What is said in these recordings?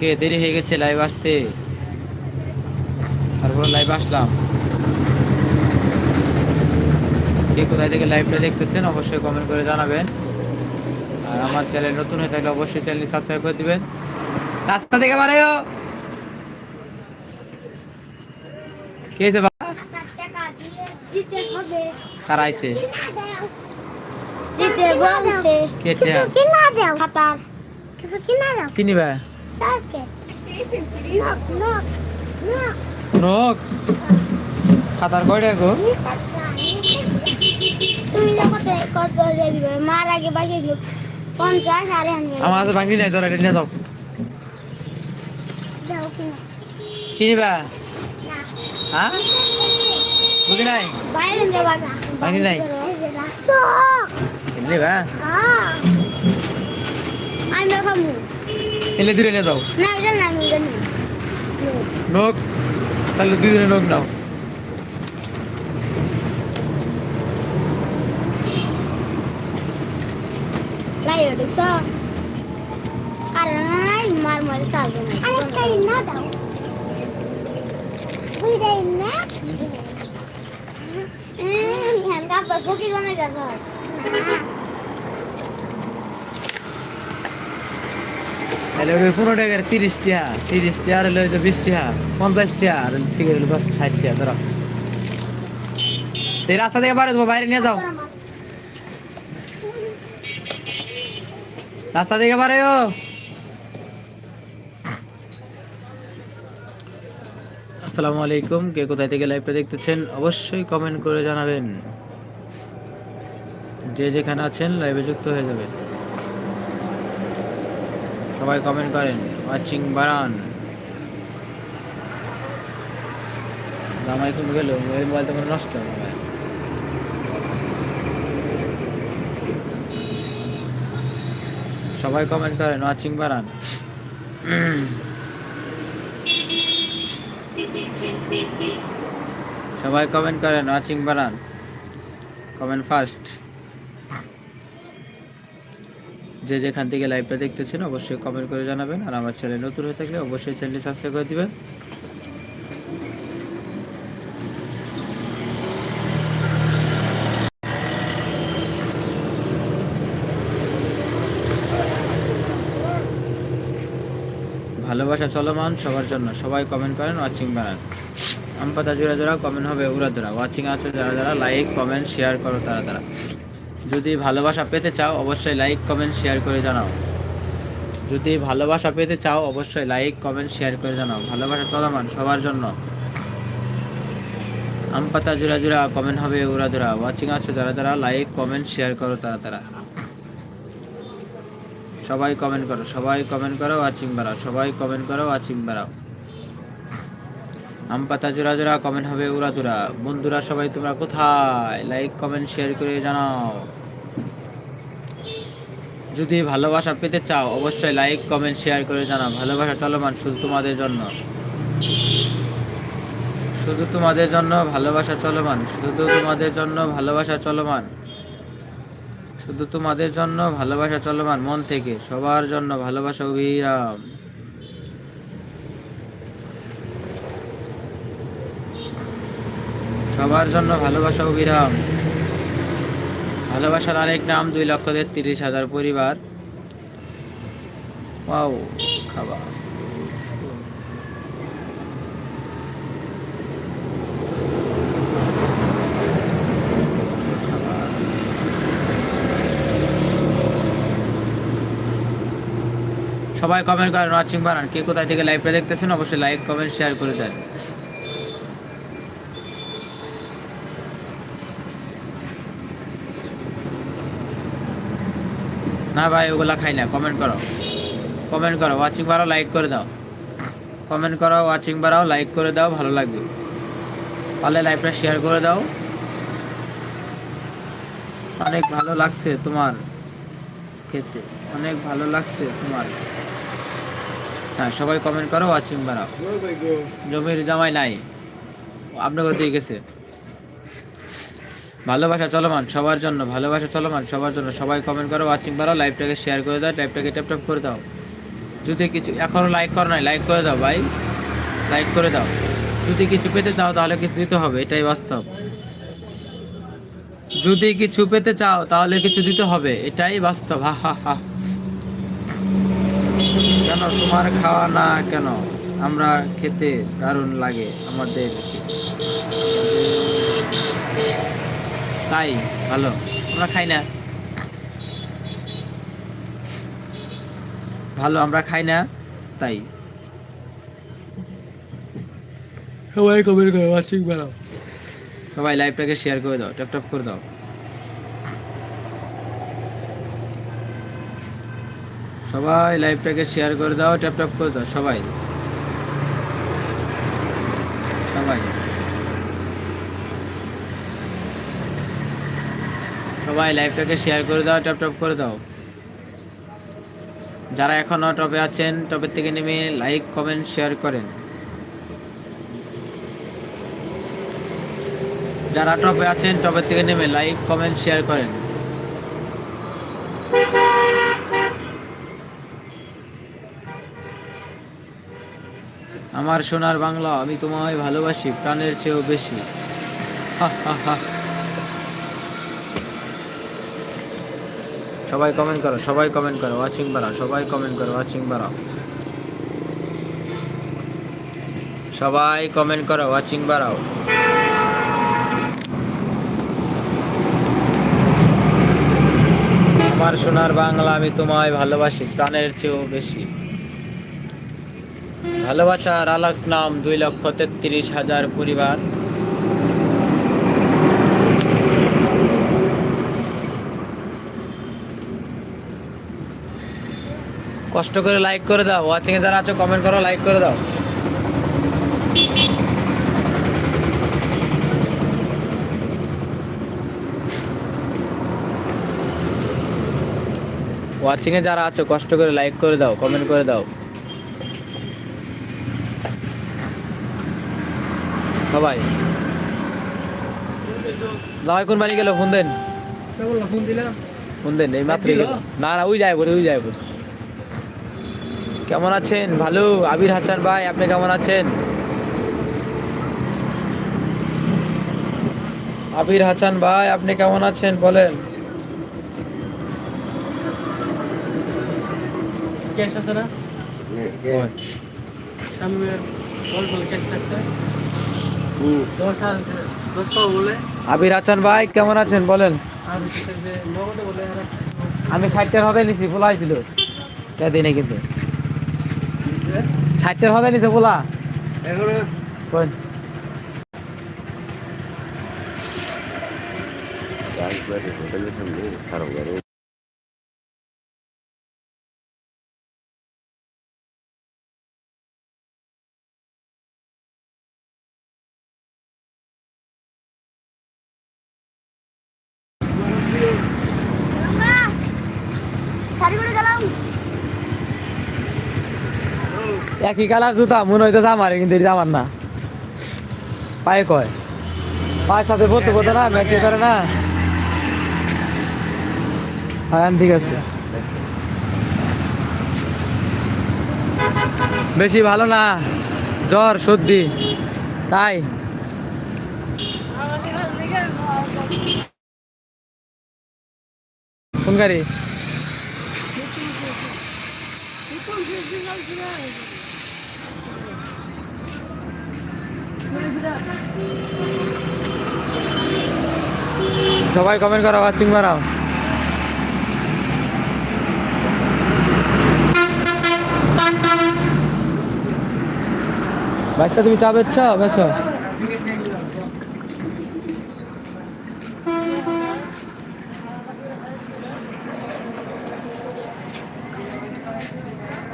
আজকে দেরি হয়ে গেছে লাইভ আসতে? তারপর লাইভ আসলাম। কে কোথায় থেকে লাইভটা দেখতেছেন অবশ্যই কমেন্ট করে জানাবেন। আর আমার চ্যানেল নতুন হয়ে থাকলে অবশ্যই চ্যানেল সাবস্ক্রাইব করে দিবেন। রাস্তা থেকে বাড়াইও। কে হয়েছে বা- টাকা দিয়ে দিতে হবে কারা আইছে কে? কিনা দাও। খাতার কিছু কিনা দাও বা নক নক নোক খাতার কয়টা গো তুমি যখন কত করে দিবে মার আগে বাকি গেল পঞ্চাশ আর আমি আমার ভাঙি নাই ধর এটা নিয়ে যাও কিনিবা হ্যাঁ বুঝি নাই বাকি নাই। আমি এলে দূরে নিয়ে যাও। না এটা না আমি এটা নিই। নোক তাহলে দুই দিনে নোক নাও। লাই দেখছ? কারণ নাই মার মার সালবে না আরেকটা না দাও বুঝাই না হ্যাঁ কাপড় ফকির বানাই গেছ টাকার তিরিশ তিরিশ যে বিশ পঞ্চাশ আর সিগারেট ষাট ধরো। এই রাস্তা থেকে বাইরে বাইরে নিয়ে যাও। রাস্তা থেকে বাইরে আসসালামু আলাইকুম, কে কোথায় থেকে লাইভটা দেখতেছেন, অবশ্যই কমেন্ট করে জানাবেন। যে যেখানে আছেন লাইভে যুক্ত হয়ে যাবেন। সবাই কমেন্ট করেন। ওয়াচিং বাড়ান। জামাই কোন গেল মোবাইল তো নষ্ট সবাই কমেন্ট করেন ওয়াচিং বাড়ান। সবাই কমেন্ট করেন ওয়াচিং বাড়ান। কমেন্ট ফার্স্ট যে যেখান থেকে লাইভটা দেখতেছেন, অবশ্যই কমেন্ট করে জানাবেন। আর আমার চ্যানেল নতুন হয়ে থাকলে অবশ্যই চ্যানেলটি সাবস্ক্রাইব করে দিবেন। ভালোবাসা চলমান সবার জন্য। সবাই কমেন্ট করেন ওয়াচিং বানান। আম পাতা জোড়া জোড়া কমেন্ট হবে, উড়া জোড়া ওয়াচিং আছে যারা যারা লাইক কমেন্ট শেয়ার করো তারা তারা। যদি ভালোবাসা পেতে চাও, অবশ্যই লাইক কমেন্ট শেয়ার করে জানাও। যদি ভালোবাসা পেতে চাও, অবশ্যই লাইক কমেন্ট শেয়ার করে জানাও। ভালোবাসা চলমান সবার জন্য। আম পাতা জোড়া জোড়া কমেন্ট হবে উড়া জোড়া ওয়াচিং আছো যারা যারা লাইক কমেন্ট শেয়ার করো তারা তারা। সবাই কমেন্ট করো, সবাই কমেন্ট করো ওয়াচিং বাড়াও। সবাই কমেন্ট করো ওয়াচিং বাড়াও। আম পাতা জোড়া জোড়া কমেন্ট হবে উড়া দুরা। বন্ধুরা সবাই তোমরা কোথায়? লাইক কমেন্ট শেয়ার করে জানাও। যদি ভালোবাসা পেতে চাও, অবশ্যই লাইক কমেন্ট শেয়ার করে জানাও। ভালোবাসা চলমান শুধু তোমাদের জন্য। শুধু তোমাদের জন্য ভালোবাসা চলমান, শুধু তোমাদের জন্য ভালোবাসা চলমান। শুধু তোমাদের জন্য ভালোবাসা চলমান মন থেকে, সবার জন্য ভালোবাসা অভিরাম সবার জন্য ভালোবাসা অবিরাম। ভালোবাসার আরেক নাম দুই লক্ষ তেত্রিশ হাজার পরিবার। পাও খাবার। সবাই কমেন্ট করেন ওয়াচিং বানান। কে কোথায় থেকে লাইভটা দেখতেছেন, অবশ্যই লাইক কমেন্ট শেয়ার করে দেন। না ভাই ওগুলা খাই না। কমেন্ট করো। কমেন্ট করো ওয়াচিং বাড়াও লাইক করে দাও। কমেন্ট করো ওয়াচিং বাড়াও লাইক করে দাও ভালো লাগবে। পারলে লাইভটা শেয়ার করে দাও। অনেক ভালো লাগছে তোমার খেতে। অনেক ভালো লাগছে তোমার। হ্যাঁ সবাই কমেন্ট করো ওয়াচিং বাড়াও। জমির জামাই নাই। আপনার দিয়ে গেছে। ভালোবাসা চলমান, সবার জন্য, ভালোবাসা চলমান, সবার জন্য। সবাই কমেন্ট করো ওয়াচিং করো লাইভটাকে শেয়ার করে দাও লাইভটাকে ট্যাপ ট্যাপ করে দাও। যদি কিছু এখনও লাইক করো নাই লাইক করে দাও ভাই। লাইক করে দাও। যদি কিছু পেতে চাও তাহলে কিছু দিতে হবে, এটাই বাস্তব। যদি কিছু পেতে চাও তাহলে কিছু দিতে হবে, এটাই বাস্তব। হা হা হা। কেন তোমার খাওয়া না কেন? আমরা খেতে দারুণ লাগে আমাদের। তাই ভালো। আমরা খাই না। ভালো আমরা খাই না তাই। সবাই কমেন্ট করো ওয়াচিং বাড়াও। সবাই লাইভটাকে শেয়ার করে দাও ট্যাপ করে দাও। সবাই লাইভটাকে শেয়ার করে দাও ট্যাপ ট্যাপ করে দাও সবাই। সবাই। সবাই লাইভটাকে শেয়ার করে দাও ট্যাপ ট্যাপ করে দাও। যারা এখনও টপে আছেন, টপের থেকে নেমে লাইক কমেন্ট শেয়ার করেন। যারা টপে আছেন, টপের থেকে নেমে লাইক কমেন্ট শেয়ার করেন। আমার সোনার বাংলা আমি তোমায় ভালোবাসি, প্রাণের চেয়েও বেশি। হা হা হা সবাই কমেন্ট করো, সবাই কমেন্ট করো ওয়াচিং বাড়াও, সবাই কমেন্ট করো ওয়াচিং বাড়াও। সবাই কমেন্ট করো ওয়াচিং বাড়াও। আমার সোনার বাংলা আমি তোমায় ভালোবাসি, প্রাণের চেয়েও বেশি। ভালোবাসার আলোক নাম দুই লক্ষ তেত্রিশ হাজার পরিবার। কষ্ট করে লাইক করে দাও ওয়াচিং এ যারা আছো কমেন্ট করো লাইক করে দাও। ওয়াচিং এ যারা আছো কষ্ট করে লাইক করে দাও কমেন্ট করে দাও। সবাই। জামাই কোন বাড়ি গেল? ফোন দেন ফোন দিলাম ফোন দেন এই মাত্র গেল। না না ওই যায় বলে ওই যায় বলে কেমন আছেন? ভালো আবির হাসান ভাই আপনি কেমন আছেন? আবির হাসান ভাই আপনি কেমন আছেন? বলেন। ক্যাশ আছে না? বলে আবির হাসান ভাই কেমন আছেন? বলেন। আমি ষাটটার হবে নিছি বলা হয়েছিল তা দিই নাই কিন্তু। ষাটটার হবে নিছে বলা কোন হোটেলের সামনে খারাপ করে শাড়ি করে গেলাম একই কালার জুতা, মনে হইতেছে আমার কিন্তু এটা আমার না। পায়ে কয়? পায়ের সাথে বলতে বলতে না ম্যাচ করে না? হ্যাঁ ঠিক আছে। বেশি ভালো না, জ্বর, সর্দি, তাই। কোন গাড়ি? সবাই কমেন্ট করো ওয়াচিং মারাও বাইশটা তুমি চা বেচছ? বেছ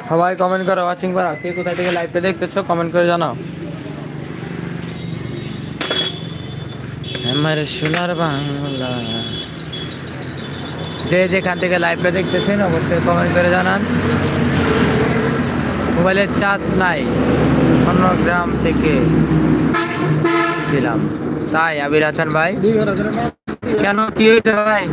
সবাই কমেন্ট করো ওয়াচিং মারাও কে কোথায় থেকে লাইভটা দেখতেছো কমেন্ট করে জানাও। আমার সোনার বাংলা। যে যেখান থেকে লাইভটা দেখতেছেন, অবশ্যই কমেন্ট করে জানান। মোবাইলের চার্জ নাই, অন্য গ্রাম থেকে দিলাম। তাই, আবির হাসান ভাই। কেন, কি হয়েছে ভাই?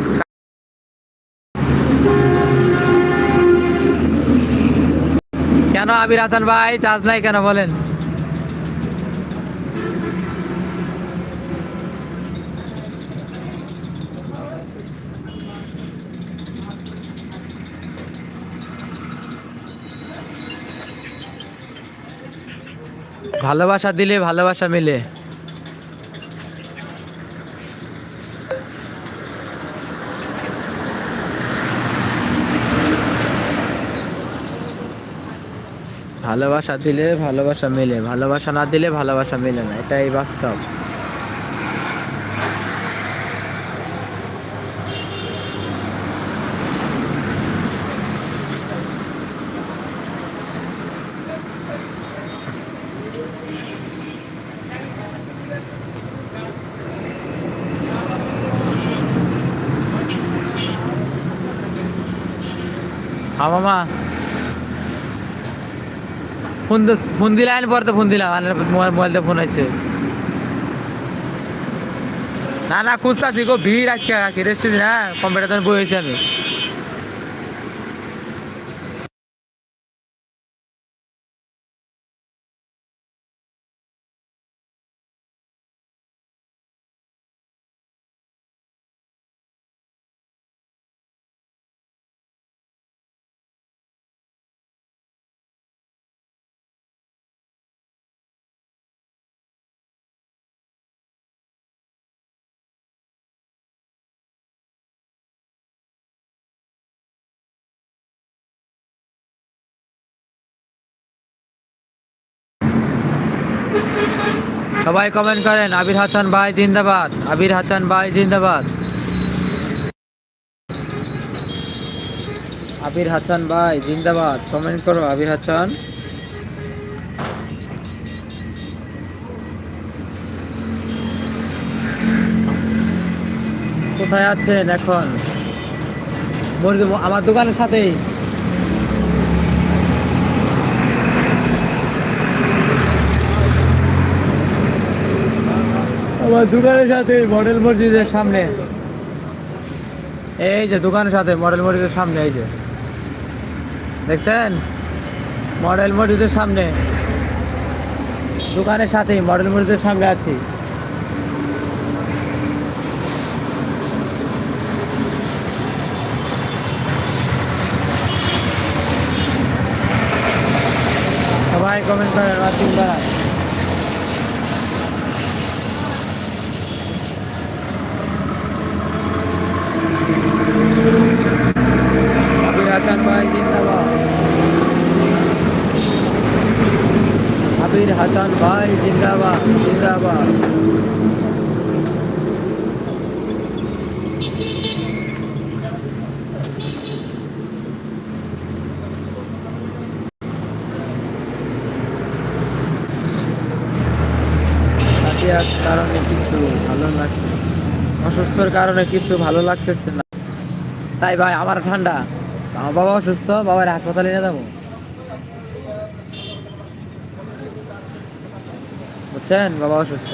কেন আবির হাসান ভাই চার্জ নাই কেন বলেন? ভালোবাসা দিলে ভালোবাসা মিলে। ভালোবাসা দিলে ভালোবাসা মেলে, ভালোবাসা না দিলে ভালোবাসা মেলে না, এটাই বাস্তব। মামা। ফোন ফোন দিলাম পরে তো ফোন দিলাম মোবাইল মোবাইলতে ফোন আছে না না, খুঁজতাছি গো, ভিড় আজকে আছি রেস্টুরেন্ট হ্যাঁ কম্পিউটার বসেছি আমি। সবাই কমেন্ট করেন, আবির হাসান ভাই জিন্দাবাদ, আবির হাসান ভাই জিন্দাবাদ। আবির হাসান ভাই জিন্দাবাদ কমেন্ট করো আবির হাসান। কোথায় আছেন এখন? আমার দোকানের সাথেই। আমার দোকানের সাথে মডেল মসজিদের সামনে। এই যে দোকানের সাথে মডেল মসজিদের সামনে, এই যে। দেখছেন? মডেল মসজিদের সামনে। দোকানের সাথেই মডেল মসজিদের সামনে আছি। সবাই কমেন্ট করেন আর তিন দাঁড়ায় আবির হাসান ভাই জিন্দাবাদ আবির হাসান ভাই জিন্দাবাদ জিন্দাবাদ হাতিয়ার কারণে কিছু ভালো লাগছে অসুস্থর কারণে কিছু ভালো লাগতেছে না। তাই ভাই, আমার ঠান্ডা। আমার বাবা অসুস্থ, বাবার হাসপাতালে নিয়ে যাব। বুঝছেন? বাবা অসুস্থ।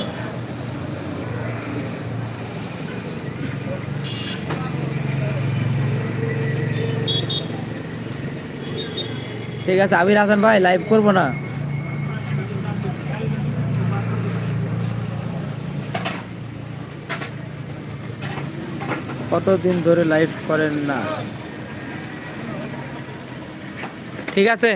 ঠিক আছে আবির হাসান ভাই লাইভ করব না। কতদিন ধরে লাইভ করেন না? ঠিক আছে।